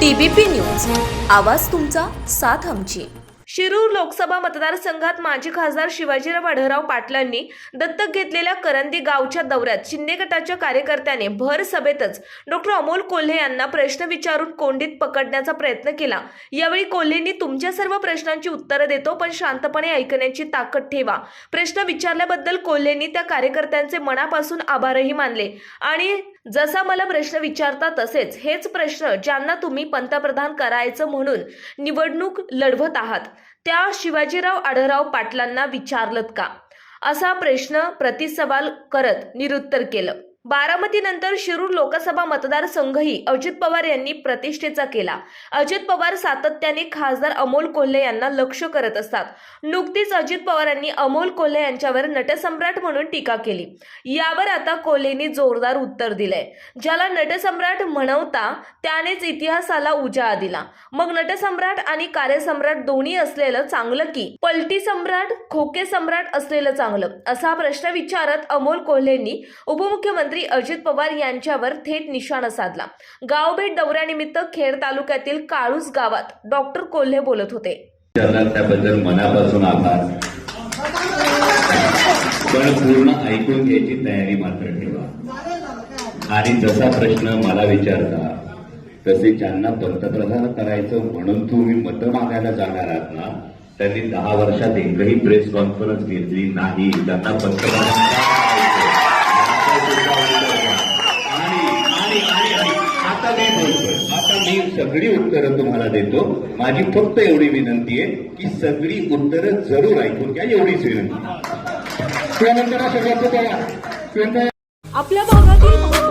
TBP news. आवाज तुमचा साथ आमची. शिरूर लोकसभा मतदारसंघात माजी खासदार शिवाजीराव आढळराव पाटलांनी दत्तक घेतलेल्या करंदी गावच्या दौऱ्यात शिंदे गटाच्या कार्यकर्त्याने भर सभेतच डॉक्टर अमोल कोल्हे यांना प्रश्न विचारून कोंडीत पकडण्याचा प्रयत्न केला. यावेळी कोल्हेंनी तुमच्या सर्व प्रश्नांची उत्तरं देतो पण शांतपणे ऐकण्याची ताकद ठेवा. प्रश्न विचारल्याबद्दल कोल्हेंनी त्या कार्यकर्त्यांचे मनापासून आभारही मानले. आणि जसा मला प्रश्न विचारता तसेच हेच प्रश्न ज्यांना तुम्ही पंतप्रधान करायचं म्हणून निवडणूक लढवत आहात त्या शिवाजीराव आढळराव पाटलांना विचारलत का? असा प्रश्न प्रतिसवाल करत निरुत्तर केलं. बारामतीनंतर शिरूर लोकसभा मतदारसंघही अजित पवार यांनी प्रतिष्ठेचा केला. अजित पवार सातत्याने खासदार अमोल कोल्हे यांना लक्ष करत असतात. नुकतीच अजित पवारांनी अमोल कोल्हे यांच्यावर नटसम्राट म्हणून टीका केली. यावर आता कोल्हेंनी जोरदार उत्तर दिलंय. ज्याला नटसम्राट म्हणवता त्यानेच इतिहासाला उजाळा दिला. मग नटसम्राट आणि कार्यसम्राट दोन्ही असलेलं चांगलं की? पलटी सम्राट खोके सम्राट असलेलं चांगलं? असा प्रश्न विचारत अमोल कोल्हेंनी उपमुख्यमंत्री अजित पवार यांच्यावर थेट निशाणा साधला. गावभेट दौऱ्यानिमित्त खेड तालुक्यातील काळूस गावात डॉक्टर कोल्हे बोलत होते. त्याबद्दल मनापासून आभार. पण पूर्ण ऐकून घ्यायची तयारी मात्र ठेवा. आणि जसा प्रश्न मला विचारता तसे ज्यांना पंतप्रधान करायचं म्हणून तुम्ही मतं मागायला जाणार आहात ना त्यांनी दहा वर्षात एकही प्रेस कॉन्फरन्स घेतली नाही. त्यांना पंतप्रधान आणि आणि आणि आणि आता मी बोलतोय आता मी सगळी उत्तरं तुम्हाला देतो. माझी फक्त एवढी विनंती आहे की सगळी उत्तरं जरूर ऐकून घ्या एवढीच विनंती. त्यानंतर सगळ्याचं आपल्या भागातील